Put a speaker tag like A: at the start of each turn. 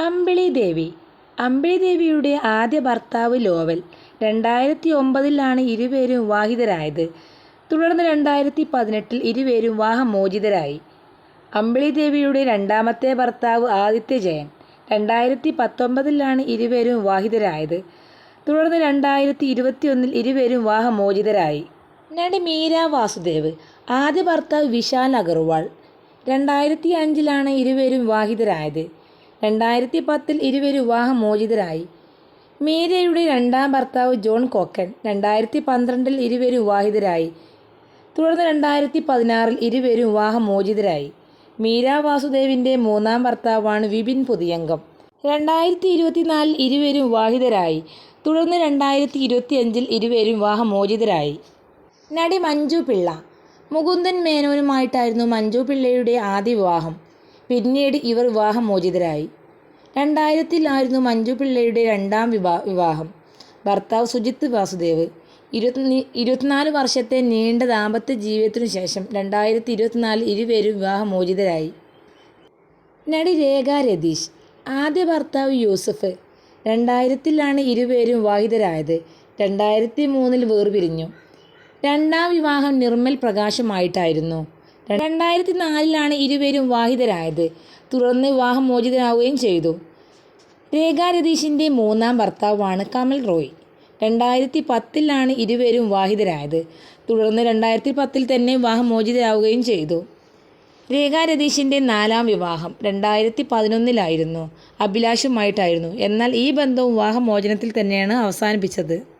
A: അമ്പിളി ദേവി അമ്പിളി ദേവിയുടെ ആദ്യ ഭർത്താവ് ലോവൽ. രണ്ടായിരത്തി ഒമ്പതിലാണ് ഇരുപേരും വിവാഹിതരായത്. തുടർന്ന് രണ്ടായിരത്തി പതിനെട്ടിൽ ഇരുപേരും വിവാഹമോചിതരായി. അമ്പിളി ദേവിയുടെ രണ്ടാമത്തെ ഭർത്താവ് ആദിത്യ ജയൻ. രണ്ടായിരത്തി പത്തൊമ്പതിലാണ് ഇരുവരും വിവാഹിതരായത്. തുടർന്ന് രണ്ടായിരത്തി ഇരുപത്തിയൊന്നിൽ ഇരുവരും വിവാഹമോചിതരായി. നടി മീര വാസുദേവ്. ആദ്യ ഭർത്താവ് വിശാൽ അഗർവാൾ. രണ്ടായിരത്തി അഞ്ചിലാണ് ഇരുവരും വിവാഹിതരായത്. രണ്ടായിരത്തി പത്തിൽ ഇരുവരും വിവാഹമോചിതരായി മീരയുടെ രണ്ടാം ഭർത്താവ് ജോൺ കോക്കൻ രണ്ടായിരത്തി പന്ത്രണ്ടിൽ ഇരുവരും വിവാഹിതരായി. തുടർന്ന് രണ്ടായിരത്തി പതിനാറിൽ ഇരുവരും വിവാഹമോചിതരായി മീര വാസുദേവിന്റെ മൂന്നാം ഭർത്താവാണ് വിപിൻ പുതിയംഗം രണ്ടായിരത്തി ഇരുപത്തിനാലിൽ ഇരുവരും വിവാഹിതരായി. തുടർന്ന് രണ്ടായിരത്തി ഇരുപത്തിയഞ്ചിൽ ഇരുവരും വിവാഹമോചിതരായി നടി മഞ്ജു പിള്ള. മുകുന്ദൻ മേനോനുമായിട്ടായിരുന്നു മഞ്ജു പിള്ളയുടെ ആദ്യ വിവാഹം. പിന്നീട് ഇവർ വിവാഹമോചിതരായി. രണ്ടായിരത്തിലായിരുന്നു മഞ്ജു പിള്ളയുടെ രണ്ടാം വിവാ വിവാഹം. ഭർത്താവ് സുജിത്ത് വാസുദേവ്. ഇരുപത്തി ഇരുപത്തിനാല് വർഷത്തെ നീണ്ട ദാമ്പത്യ ജീവിതത്തിനു ശേഷം രണ്ടായിരത്തി ഇരുപത്തിനാല് ഇരുവരും വിവാഹമോചിതരായി. നടി രേഖ രതീഷ്. ആദ്യ ഭർത്താവ് യൂസഫ്. രണ്ടായിരത്തിലാണ് ഇരുപേരും വിവാഹിതരായത്. രണ്ടായിരത്തി മൂന്നിൽ വേർപിരിഞ്ഞു. രണ്ടാം വിവാഹം നിർമ്മൽ പ്രകാശുമായിട്ടായിരുന്നു. രണ്ടായിരത്തി നാലിലാണ് ഇരുവരും വിവാഹിതരായത് തുടർന്ന് വിവാഹമോചിതനാവുകയും ചെയ്തു. രേഖാ രതീഷിന്റെ മൂന്നാം ഭർത്താവാണ് കമൽ റോയ്. രണ്ടായിരത്തി പത്തിലാണ് ഇരുവരും വിവാഹിതരായത് തുടർന്ന് രണ്ടായിരത്തി പത്തിൽ തന്നെ വിവാഹമോചിതരാവുകയും ചെയ്തു. രേഖാ രതീഷിന്റെ നാലാം വിവാഹം രണ്ടായിരത്തി പതിനൊന്നിലായിരുന്നു അഭിലാഷുമായിട്ടായിരുന്നു. എന്നാൽ ഈ ബന്ധവും വിവാഹമോചനത്തിൽ തന്നെയാണ് അവസാനിപ്പിച്ചത്.